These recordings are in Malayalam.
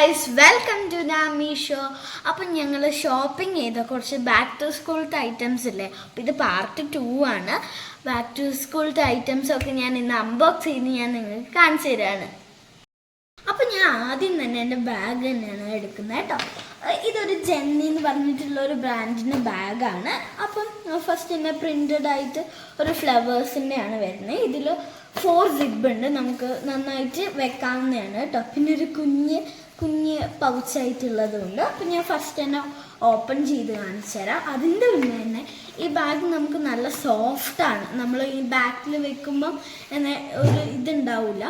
ഗൈസ് വെൽക്കം ടു മീഷോ അപ്പം ഞങ്ങൾ ഷോപ്പിംഗ് ചെയ്ത കുറച്ച് ബാക്ക് ടു സ്കൂളത്തെ ഐറ്റംസ് ഇല്ലേ? അപ്പം ഇത് പാർട്ട് ടു ആണ്. ബാക്ക് ടു സ്കൂളത്തെ ഐറ്റംസ് ഒക്കെ ഞാൻ ഇന്ന് അൺബോക്സ് ചെയ്ത് ഞാൻ നിങ്ങൾക്ക് കാണിച്ചു തരാണ്. അപ്പം ഞാൻ ആദ്യം തന്നെ എന്റെ ബാഗ് തന്നെയാണ് എടുക്കുന്നത് കേട്ടോ. ഇതൊരു ജെന്നി എന്ന് പറഞ്ഞിട്ടുള്ള ഒരു ബ്രാൻഡിന്റെ ബാഗാണ് അപ്പം ഫസ്റ്റ് തന്നെ പ്രിന്റഡ് ആയിട്ട് ഒരു ഫ്ലവേഴ്സിന്റെ ആണ് വരുന്നത്. ഇതിൽ ഫോർ സിബ് ഉണ്ട്. നമുക്ക് നന്നായിട്ട് വെക്കാവുന്നതാണ് കേട്ടോ. പിന്നെ ഒരു കുഞ്ഞ് കുഞ്ഞ് പൗച്ചായിട്ടുള്ളതുണ്ട് അപ്പം ഞാൻ ഫസ്റ്റ് തന്നെ ഓപ്പൺ ചെയ്ത് കാണിച്ചു തരാം. അതിന്റെ മുന്നേ തന്നെ ഈ ബാഗ് നമുക്ക് നല്ല സോഫ്റ്റാണ് നമ്മൾ ഈ ബാഗിൽ വെക്കുമ്പം എന്നെ ഒരു ഇതുണ്ടാവില്ല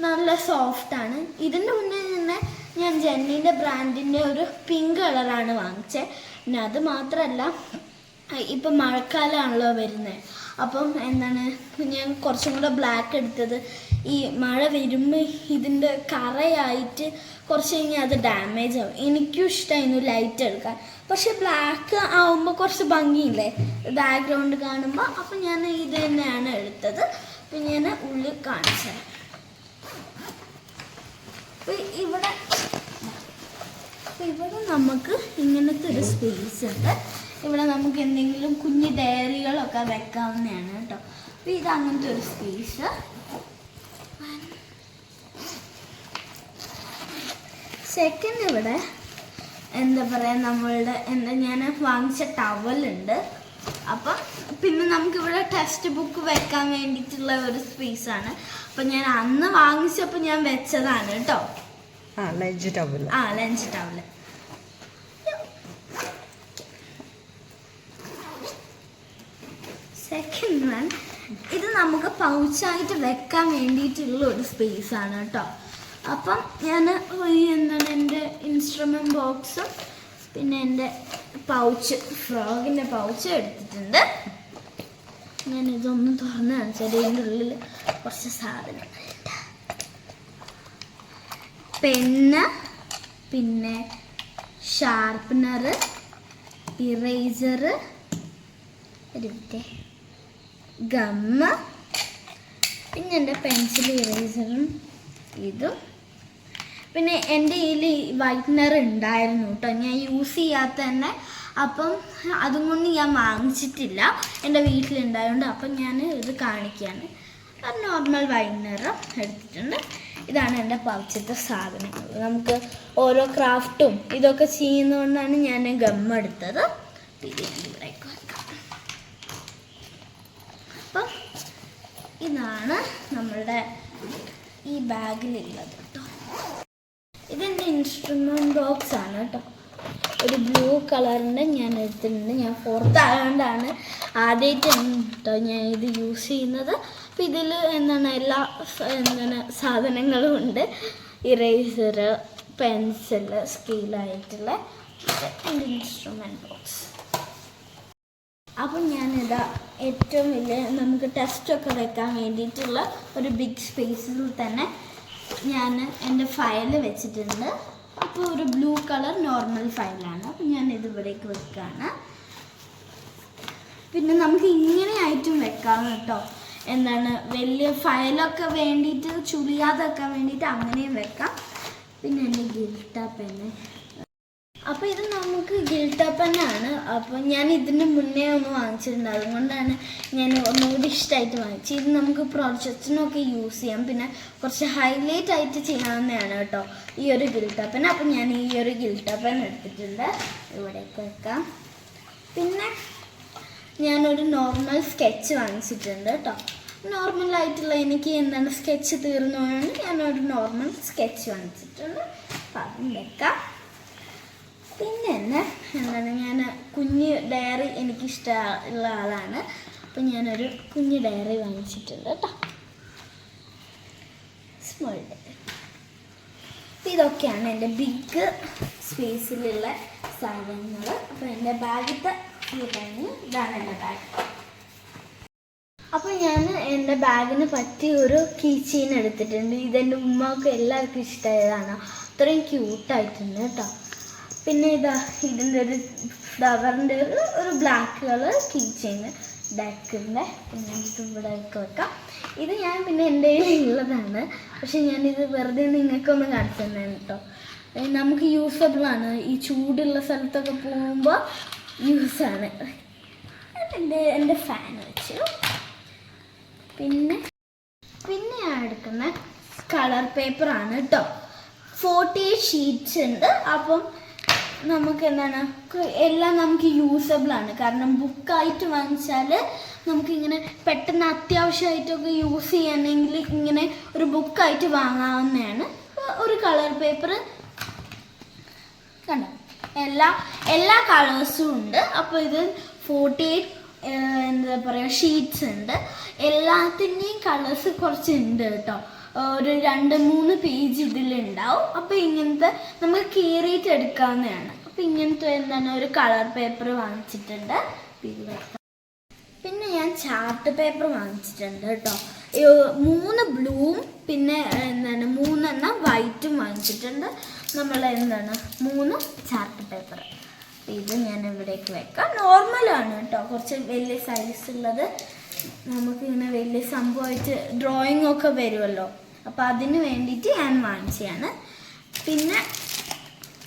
നല്ല സോഫ്റ്റാണ് ഇതിന്റെ മുന്നേ തന്നെ ഞാൻ ജെന്നീന്റെ ബ്രാൻഡിന്റെ ഒരു പിങ്ക് കളറാണ് വാങ്ങിച്ചത് പിന്നെ അത് മാത്രമല്ല ഇപ്പം മഴക്കാലമാണല്ലോ വരുന്നത് അപ്പം എന്താണ് ഞാൻ കുറച്ചും കൂടെ ബ്ലാക്ക് എടുത്തത്. ഈ മഴ വരുമ്പോൾ ഇതിന്റെ കറയായിട്ട് കുറച്ച് കഴിഞ്ഞാൽ അത് ഡാമേജ് ആവും. എനിക്കും ഇഷ്ടമായിരുന്നു ലൈറ്റ് എടുക്കാൻ. പക്ഷെ ബ്ലാക്ക് ആവുമ്പോൾ കുറച്ച് ഭംഗിയില്ലേ? ബാക്ക്ഗ്രൗണ്ട് കാണുമ്പോൾ അപ്പം ഞാൻ ഇത് തന്നെയാണ് എടുത്തത്. അപ്പം ഞാൻ ഉള്ളിൽ കാണിച്ചത് ഇവിടെ ഇവിടെ നമുക്ക് ഇങ്ങനത്തെ ഒരു സ്പേസ് ഉണ്ട്. ഇവിടെ നമുക്ക് എന്തെങ്കിലും കുഞ്ഞു ഡയറികളൊക്കെ വെക്കാവുന്നതാണ് കേട്ടോ. അപ്പോൾ ഇത് അങ്ങനത്തെ ഒരു സ്പേസ് സെക്കൻഡ് ഇവിടെ എന്താ പറയുക നമ്മളുടെ എന്താ ഞാൻ വാങ്ങിച്ച ടവലുണ്ട് അപ്പം പിന്നെ നമുക്കിവിടെ ടെക്സ്റ്റ് ബുക്ക് വെക്കാൻ വേണ്ടിയിട്ടുള്ള ഒരു സ്പേസ് ആണ്. അപ്പം ഞാൻ അന്ന് വാങ്ങിച്ചപ്പോൾ ഞാൻ വെച്ചതാണ് കേട്ടോ. ആ ലഞ്ച് ടവൽ ആ ലഞ്ച് ടവൽ വൺ ഇത് നമുക്ക് പൗച്ചായിട്ട് വെക്കാൻ വേണ്ടിയിട്ടുള്ള ഒരു സ്പേസ് ആണ് കേട്ടോ. അപ്പം ഞാൻ എന്താണ് എന്റെ ഇൻസ്ട്രുമെന്റ് ബോക്സും പിന്നെ എന്റെ പൗച്ച് ഫ്രോഗിന്റെ പൗച്ച് എടുത്തിട്ടുണ്ട്. ഞാൻ ഇതൊന്ന് തുറന്ന് കാണിച്ചാൽ ഇതിന്റെ ഉള്ളിൽ കുറച്ച് സാധനം പെന്ന് പിന്നെ ഷാർപ്പനർ ഇറേസർ മിനിറ്റ്. ഗമ്മ് പിന്നെ എന്റെ പെൻസിൽ ഇറേസറും ഇതും. പിന്നെ എന്റെ കയ്യിൽ വൈറ്റ്നർ ഉണ്ടായിരുന്നു കേട്ടോ. ഞാൻ യൂസ് ചെയ്യാത്ത തന്നെ അപ്പം അതും കൊണ്ട് ഞാൻ വാങ്ങിച്ചിട്ടില്ല. എന്റെ വീട്ടിലുണ്ടായതുകൊണ്ട് അപ്പം ഞാൻ ഇത് കാണിക്കുകയാണ്. നോർമൽ വൈറ്റ്നർ എടുത്തിട്ടുണ്ട്. ഇതാണ് എന്റെ പൗച്ചത്തെ സാധനങ്ങൾ. നമുക്ക് ഓരോ ക്രാഫ്റ്റും ഇതൊക്കെ ചെയ്യുന്നതുകൊണ്ടാണ് ഞാൻ ഗം എടുത്തത്. ഇത് ഞാൻ ഇവിടേക്ക് വെക്കാം അപ്പം ഇതാണ് നമ്മളുടെ ഈ ബാഗിലുള്ളത് കേട്ടോ ഇതെന്റെ ഇൻസ്ട്രുമെന്റ് ബോക്സ് ആണ് കേട്ടോ ഒരു ബ്ലൂ കളറിന്റെ ഞാൻ എടുത്തിട്ടുണ്ട്. ഞാൻ ഫോർത്ത് ആയതുകൊണ്ടാണ് ആദ്യമായിട്ടാണ് കേട്ടോ ഞാൻ ഇത് യൂസ് ചെയ്യുന്നത്. അപ്പോൾ ഇതിൽ എന്താണ് എല്ലാ എന്താണ് സാധനങ്ങളും ഉണ്ട്. ഇറേസർ പെൻസിൽ സ്കെയിലായിട്ടുള്ള ഇൻസ്ട്രുമെന്റ് ബോക്സ് അപ്പം ഞാനിതാ ഏറ്റവും വലിയ നമുക്ക് ടെസ്റ്റൊക്കെ വെക്കാൻ വേണ്ടിയിട്ടുള്ള ഒരു ബിഗ് സ്പേസിൽ തന്നെ ഞാൻ എന്റെ ഫയൽ വെച്ചിട്ടുണ്ട്. അപ്പോൾ ഒരു ബ്ലൂ കളർ നോർമൽ ഫയലാണ് അപ്പം ഞാൻ ഇത് ഇവിടേക്ക് വെക്കുകയാണ് പിന്നെ നമുക്ക് ഇങ്ങനെ ആയിട്ടും വെക്കാം കേട്ടോ. എന്താണ് വലിയ ഫയലൊക്കെ വേണ്ടിയിട്ട് ചുളിയാതെ വേണ്ടിയിട്ട് അങ്ങനെയും വെക്കാം. പിന്നെ എന്റെ ഗിൽട്ട പെന്ന് അപ്പോൾ ഇത് നമുക്ക് ഗിൽട്ടപ്പനാണ് അപ്പോൾ ഞാൻ ഇതിന് മുന്നേ ഒന്ന് വാങ്ങിച്ചിട്ടുണ്ട്. അതുകൊണ്ടാണ് ഞാൻ ഒന്നുകൂടി ഇഷ്ടമായിട്ട് വാങ്ങിച്ചത്. ഇത് നമുക്ക് പ്രോജക്റ്റിനൊക്കെ യൂസ് ചെയ്യാം. പിന്നെ കുറച്ച് ഹൈലൈറ്റ് ആയിട്ട് ചെയ്യാവുന്നതാണ് കേട്ടോ ഈ ഒരു ഗിൽട്ടപ്പൻ അപ്പൊ അപ്പോൾ ഞാൻ ഈ ഒരു ഗിൽട്ടപ്പൻ പെൻ എടുത്തിട്ടുണ്ട്. ഇവിടേക്ക് വെക്കാം പിന്നെ ഞാനൊരു നോർമൽ സ്കെച്ച് വാങ്ങിച്ചിട്ടുണ്ട് കേട്ടോ. നോർമൽ ആയിട്ടുള്ള എനിക്ക് എന്താണ് സ്കെച്ച് തീർന്നു ഞാനൊരു നോർമൽ സ്കെച്ച് വാങ്ങിച്ചിട്ടുണ്ട്. അപ്പം വെക്കാം. പിന്നെ തന്നെ എന്താണ് ഞാൻ കുഞ്ഞ് ഡയറി എനിക്ക് ഇഷ്ടമുള്ള ആളാണ്. അപ്പം ഞാനൊരു കുഞ്ഞ് ഡയറി വാങ്ങിച്ചിട്ടുണ്ട് കേട്ടോ. സ്മോൾ ഡയറി അപ്പം ഇതൊക്കെയാണ് എന്റെ ബിഗ് സ്പേസിലുള്ള സാധനങ്ങൾ അപ്പോൾ എന്റെ ബാഗത്തെ ഇതാണ് ഇതാണ് എന്റെ ബാഗ് അപ്പോൾ ഞാൻ എന്റെ ബാഗിന് പറ്റിയ ഒരു കീ ചെയിൻ എടുത്തിട്ടുണ്ട്. ഇതെന്റെ ഉമ്മക്ക് എല്ലാവർക്കും ഇഷ്ടമായതാണ് അത്രയും ക്യൂട്ടായിട്ടുണ്ട് കേട്ടോ. പിന്നെ ഇതാ ഇതിന്റെ ഒരു ഫ്ലവറിന്റെ ഒരു ബ്ലാക്ക് കളർ കീ ചെയിൻ ഡാക്കിന്റെ പിന്നെ ഇവിടെ വെക്കാം. ഇത് ഞാൻ പിന്നെ എന്റെ ഉള്ളതാണ്. പക്ഷെ ഞാനിത് വെറുതെ നിങ്ങൾക്കൊന്ന് കാണിച്ചു തന്നെ കേട്ടോ നമുക്ക് ആണ്. ഈ ചൂടുള്ള സ്ഥലത്തൊക്കെ പോകുമ്പോൾ യൂസാണ് എന്റെ എന്റെ ഫാൻ വെച്ചു. പിന്നെ പിന്നെ ഞാൻ എടുക്കുന്ന കളർ പേപ്പറാണ് കേട്ടോ ഫോർട്ടി ഷീറ്റ്സ് ഉണ്ട്. അപ്പം നമുക്ക് എന്താണ് എല്ലാം നമുക്ക് യൂസബിൾ ആണ്. കാരണം ബുക്കായിട്ട് വാങ്ങിച്ചാൽ നമുക്കിങ്ങനെ പെട്ടെന്ന് അത്യാവശ്യമായിട്ടൊക്കെ യൂസ് ചെയ്യണമെങ്കിൽ ഇങ്ങനെ ഒരു ബുക്കായിട്ട് വാങ്ങാവുന്നതാണ്. ഒരു കളർ പേപ്പർ കണ്ടോ? എല്ലാ എല്ലാ കളേഴ്സും ഉണ്ട്. അപ്പോൾ ഇത് ഫോർട്ടി എയ്റ്റ് എന്താ പറയുക ഷീറ്റ്സ് ഉണ്ട്. എല്ലാത്തിന്റെയും കളേഴ്സ് കുറച്ച് ഉണ്ട് കേട്ടോ. ഒരു രണ്ട് മൂന്ന് പേജ് ഇതിലുണ്ടാവും. അപ്പോൾ ഇങ്ങനത്തെ നമുക്ക് കീറിയിട്ട് എടുക്കാവുന്നതാണ്. അപ്പോൾ ഇങ്ങനത്തെ എന്താണ് ഒരു കളർ പേപ്പർ വാങ്ങിച്ചിട്ടുണ്ട്. പിന്നെ ഞാൻ ചാർട്ട് പേപ്പർ വാങ്ങിച്ചിട്ടുണ്ട് കേട്ടോ. മൂന്ന് ബ്ലൂവും പിന്നെ എന്താണ് മൂന്നെണ്ണം വൈറ്റും വാങ്ങിച്ചിട്ടുണ്ട്. നമ്മൾ എന്താണ് മൂന്ന് ചാർട്ട് പേപ്പർ ഇത് ഞാൻ ഇവിടേക്ക് വെക്കാം നോർമലാണ് കേട്ടോ. കുറച്ച് വലിയ സൈസ് ഉള്ളത്. നമുക്കിങ്ങനെ വലിയ സംഭവമായിട്ട് ഡ്രോയിങ് ഒക്കെ വരുമല്ലോ. അപ്പോൾ അതിന് വേണ്ടിയിട്ട് ഞാൻ വാങ്ങിച്ചതാണ്. പിന്നെ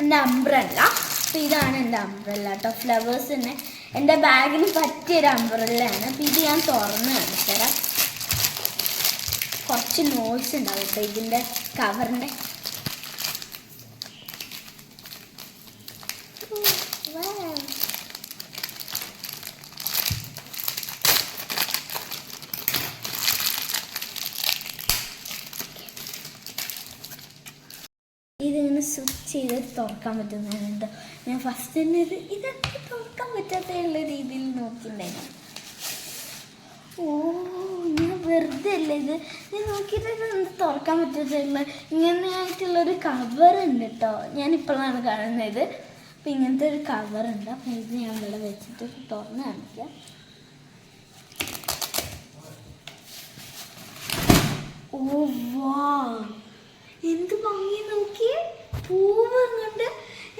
എന്റെ അംബ്രല്ല അപ്പോൾ ഇതാണ് എന്റെ അംബ്രല്ല കേട്ടോ ഫ്ലവേഴ്സ് തന്നെ എന്റെ ബാഗിന് പറ്റിയൊരു അംബ്രല്ലയാണ് അപ്പോൾ ഇത് ഞാൻ തുറന്ന് കാണിച്ചു തരാം കുറച്ച് നോയ്സ് ഉണ്ടാവും കേട്ടോ ഇതിന്റെ കവറിന്റെ സ്വിച്ച് ചെയ്ത് തുറക്കാൻ പറ്റുന്നുണ്ട് ഞാൻ ഫസ്റ്റ് തന്നെ ഇത് ഇതൊക്കെ തുറക്കാൻ പറ്റാത്തുള്ള രീതിയിൽ നോക്കിയിട്ടുണ്ടായിരുന്നു ഓ ഞാൻ വെറുതെ അല്ല ഇത്? ഞാൻ നോക്കിയിട്ട് ഇത് തുറക്കാൻ പറ്റാത്തുള്ള ഇങ്ങനെ ആയിട്ടുള്ളൊരു കവർ ഉണ്ട് കേട്ടോ ഞാൻ ഇപ്പോഴാണ് കാണുന്നത്. അപ്പം ഇങ്ങനത്തെ ഒരു കവർ ഉണ്ട്. അപ്പം ഇത് ഞാൻ ഇവിടെ വെച്ചിട്ട് തുറന്ന് കാണിക്കാം. ഓ വാ. എന്ത് ഭംഗി നോക്കിയേ. പൂവ്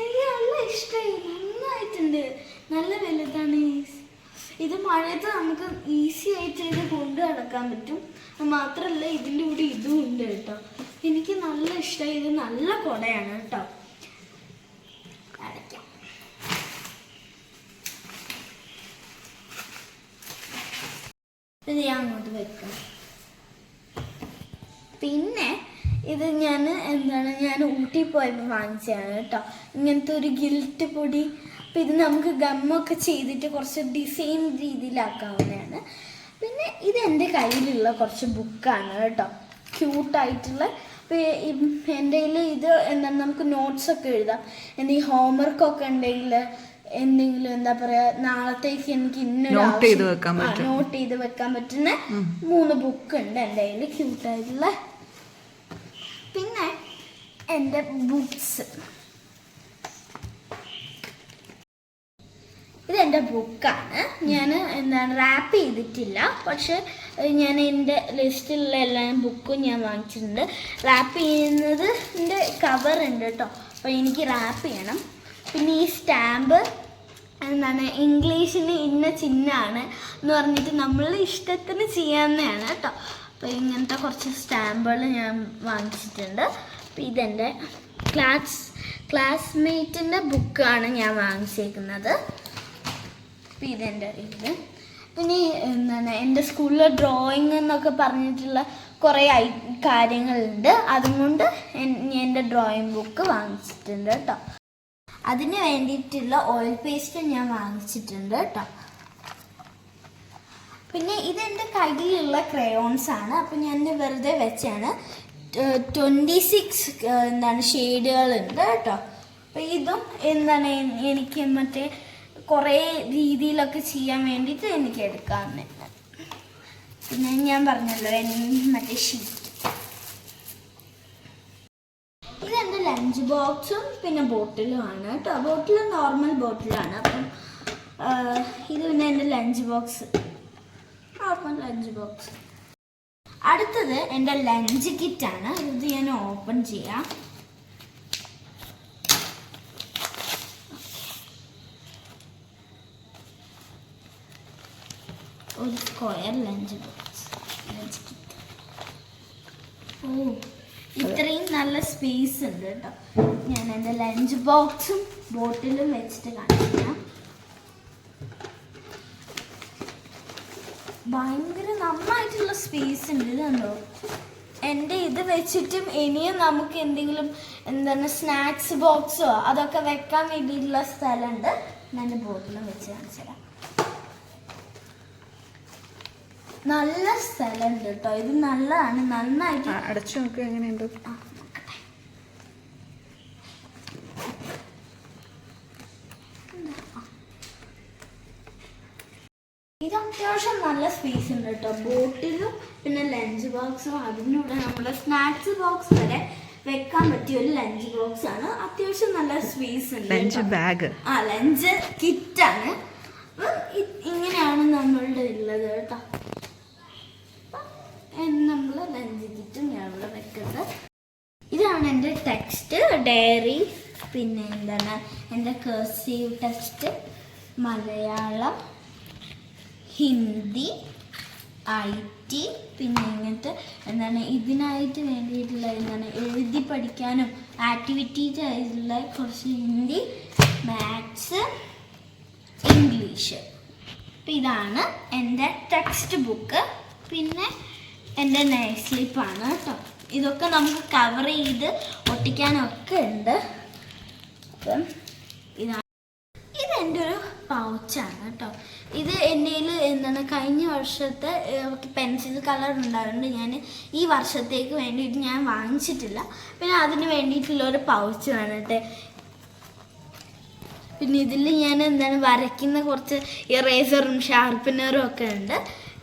എനിക്ക് നല്ല ഇഷ്ടമായി നന്നായിട്ടുണ്ട്. നല്ല വലുതാണ്. ഇത് മഴയത്ത് നമുക്ക് ഈസി ആയിട്ട് ഇത് കൊണ്ട് നടക്കാൻ പറ്റും. മാത്രമല്ല ഇതിന്റെ കൂടെ ഇതും ഉണ്ട് കേട്ടോ. എനിക്ക് നല്ല ഇഷ്ടമായി ഇത് നല്ല കുടയാണ് കേട്ടോ. ഞാൻ അങ്ങോട്ട് വെക്കാം. പിന്നെ ഇത് ഞാൻ എന്താണ് ഞാൻ ഊട്ടി പോയപ്പോൾ വാങ്ങിച്ചതാണ് കേട്ടോ. ഇങ്ങനത്തെ ഒരു ഗിൽറ്റ് പൊടി. അപ്പം ഇത് നമുക്ക് ഗമ്മൊക്കെ ചെയ്തിട്ട് കുറച്ച് ഡിസൈൻ രീതിയിലാക്കാവുന്നതാണ്. പിന്നെ ഇത് എന്റെ കയ്യിലുള്ള കുറച്ച് ബുക്കാണ് കേട്ടോ. ക്യൂട്ടായിട്ടുള്ള അപ്പോൾ എന്റെ കയ്യിൽ ഇത് എന്താണ് നമുക്ക് നോട്ട്സൊക്കെ എഴുതാം. എന്തെങ്കിലും ഹോംവർക്കൊക്കെ ഉണ്ടെങ്കിൽ എന്തെങ്കിലും എന്താ പറയാ നാളത്തേക്ക് എനിക്ക് ഇന്നൊരു നോട്ട് ചെയ്ത് വെക്കാൻ പറ്റുന്ന മൂന്ന് ബുക്ക് ഉണ്ട് എന്റെ കയ്യിൽ ക്യൂട്ടായിട്ടുള്ള പിന്നെ എന്റെ ബുക്സ് ഇതെന്റെ ബുക്കാണ് ഞാൻ എന്താണ് റാപ്പ് ചെയ്തിട്ടില്ല. പക്ഷെ ഞാൻ എന്റെ ലിസ്റ്റിലുള്ള എല്ലാ ബുക്കും ഞാൻ വാങ്ങിച്ചിട്ടുണ്ട്. റാപ്പ് ചെയ്യുന്നത് എന്റെ കവർ ഉണ്ട് കേട്ടോ. അപ്പോൾ എനിക്ക് റാപ്പ് ചെയ്യണം. പിന്നെ ഈ സ്റ്റാമ്പ് എന്താണ് ഇംഗ്ലീഷിന് ഇന്ന ചിഹ്നമാണ് എന്ന് പറഞ്ഞിട്ട് നമ്മൾ ഇഷ്ടത്തിന് ചെയ്യാവുന്നതാണ് കേട്ടോ. അപ്പോൾ ഇങ്ങനത്തെ കുറച്ച് സ്റ്റാമ്പുകൾ ഞാൻ വാങ്ങിച്ചിട്ടുണ്ട്. അപ്പോൾ ഇതെന്റെ ക്ലാസ് ക്ലാസ്മേറ്റിന്റെ ബുക്കാണ് ഞാൻ വാങ്ങിച്ചേക്കുന്നത്. അപ്പോൾ ഇതെന്റെ ഇത്. പിന്നെ എന്താണ് എന്റെ സ്കൂളിലെ ഡ്രോയിങ് എന്നൊക്കെ പറഞ്ഞിട്ടുള്ള കുറേ ഐ കാര്യങ്ങളുണ്ട്. അതുകൊണ്ട് എന്റെ ഡ്രോയിങ് ബുക്ക് വാങ്ങിച്ചിട്ടുണ്ട് കേട്ടോ. അതിന് വേണ്ടിയിട്ടുള്ള ഓയിൽ പേസ്റ്റ് ഞാൻ വാങ്ങിച്ചിട്ടുണ്ട് കേട്ടോ. പിന്നെ ഇതെന്റെ കയ്യിലുള്ള ക്രയോൺസ് ആണ്. അപ്പം ഞാൻ വെറുതെ വെച്ചാണ്. ട്വന്റി സിക്സ് എന്താണ് ഷെയ്ഡുകളുണ്ട് കേട്ടോ. അപ്പം ഇതും എന്താണ് എനിക്ക് മറ്റേ കുറേ രീതിയിലൊക്കെ ചെയ്യാൻ വേണ്ടിയിട്ട് എനിക്ക് എടുക്കാമെന്ന് പിന്നെ ഞാൻ പറഞ്ഞല്ലോ മറ്റേ ഷീറ്റ് ഇതെന്റെ ലഞ്ച് ബോക്സും പിന്നെ ബോട്ടിലും ആണ് കേട്ടോ. ബോട്ടിൽ നോർമൽ ബോട്ടിലാണ് അപ്പം ഇത് പിന്നെ എന്റെ lunch box normal lunch box. അടുത്തത് എന്റെ ലഞ്ച് കിറ്റ് ആണ് ഇത് ഞാൻ ഓപ്പൺ ചെയ്യാം. ഒരു square lunch box. Lunch kit. ഓ ഇത്രയും നല്ല സ്പേസ് ഉണ്ട് കേട്ടോ. ഞാൻ എന്റെ ലഞ്ച് ബോക്സും ബോട്ടിലും വെച്ചിട്ട് കാണിക്കാം. ഭയങ്കര നന്നായിട്ടുള്ള സ്പേസ് ഉണ്ട് ഇതുണ്ടോ എന്റെ ഇത് വെച്ചിട്ടും ഇനിയും നമുക്ക് എന്തെങ്കിലും എന്താണ് സ്നാക്സ് ബോക്സോ അതൊക്കെ വെക്കാൻ വേണ്ടിയിട്ടുള്ള സ്ഥലമുണ്ട്. ഞാൻ ബോട്ടിൽ വെച്ച് കാണിച്ചു തരാം. നല്ല സ്ഥലമുണ്ട് കേട്ടോ. ഇത് നല്ലതാണ്. നന്നായിട്ട് അടച്ചു നോക്കുക എങ്ങനെയുണ്ട് ആ, നോക്കട്ടെ. ഇത് അത്യാവശ്യം നല്ല സ്പേസ് ഉണ്ട് കേട്ടോ ബോട്ടിലും പിന്നെ ലഞ്ച് ബോക്സും അതിനൂടെ നമ്മുടെ സ്നാക്സ് ബോക്സ് വരെ വെക്കാൻ പറ്റിയ ഒരു ലഞ്ച് ബോക്സ് ആണ്. അത്യാവശ്യം നല്ല സ്പേസ് ഉണ്ട് ലഞ്ച് ബാഗ് ആ ലഞ്ച് കിറ്റ് കിറ്റാണ് ഇങ്ങനെയാണ് നമ്മളുടെ ഉള്ളത് കേട്ടോ നമ്മൾ ലഞ്ച് കിറ്റും ഞാൻ ഇവിടെ വെക്കുന്നത് ഇതാണ് എന്റെ ടെക്സ്റ്റ് ഡയറി പിന്നെ എന്താണ് എന്റെ കേസീവ് text Malayalam Hindi I T പിന്നെ ഇങ്ങനത്തെ എന്താണ് ഇതിനായിട്ട് വേണ്ടിയിട്ടുള്ള എന്താണ് എഴുതി പഠിക്കാനും ആക്ടിവിറ്റീസ് ആയിട്ടുള്ള കുറച്ച് ഹിന്ദി മാത്സ് ഇംഗ്ലീഷ് അപ്പം ഇതാണ് എന്റെ ടെക്സ്റ്റ് ബുക്ക് പിന്നെ എന്റെ നെയ്സ്ലിപ്പാണ് കേട്ടോ ഇതൊക്കെ നമുക്ക് കവർ ചെയ്ത് ഒട്ടിക്കാനൊക്കെ ഉണ്ട്. അപ്പം ഇതാണ് ഇത് എന്റെ ഒരു പൗച്ചാണ് കേട്ടോ. ഇത് എന്റെ എന്താണ് കഴിഞ്ഞ വർഷത്തെ പെൻസിൽ കളർ ഉണ്ടായതുകൊണ്ട് ഞാൻ ഈ വർഷത്തേക്ക് വേണ്ടിയിട്ട് ഞാൻ വാങ്ങിച്ചിട്ടില്ല. പിന്നെ അതിന് വേണ്ടിയിട്ടുള്ള ഒരു പൗച്ച് വേണട്ടെ. പിന്നെ ഇതിൽ ഞാൻ എന്താണ് വരയ്ക്കുന്ന കുറച്ച് ഇറേസറും ഷാർപ്പനറും ഒക്കെ ഉണ്ട്.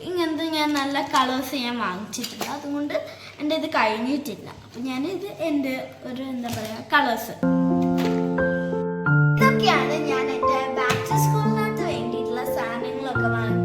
ഇങ്ങനത്തെ ഞാൻ നല്ല കളേഴ്സ് ഞാൻ വാങ്ങിച്ചിട്ടില്ല. അതുകൊണ്ട് എന്റെ ഇത് കഴിഞ്ഞിട്ടില്ല. അപ്പം ഞാൻ ഇത് എന്റെ ഒരു എന്താ പറയുക കളേഴ്സ് ഇതൊക്കെയാണ് ഞാൻ സാധനങ്ങളൊക്കെ വാങ്ങിച്ചേക്കുന്നത്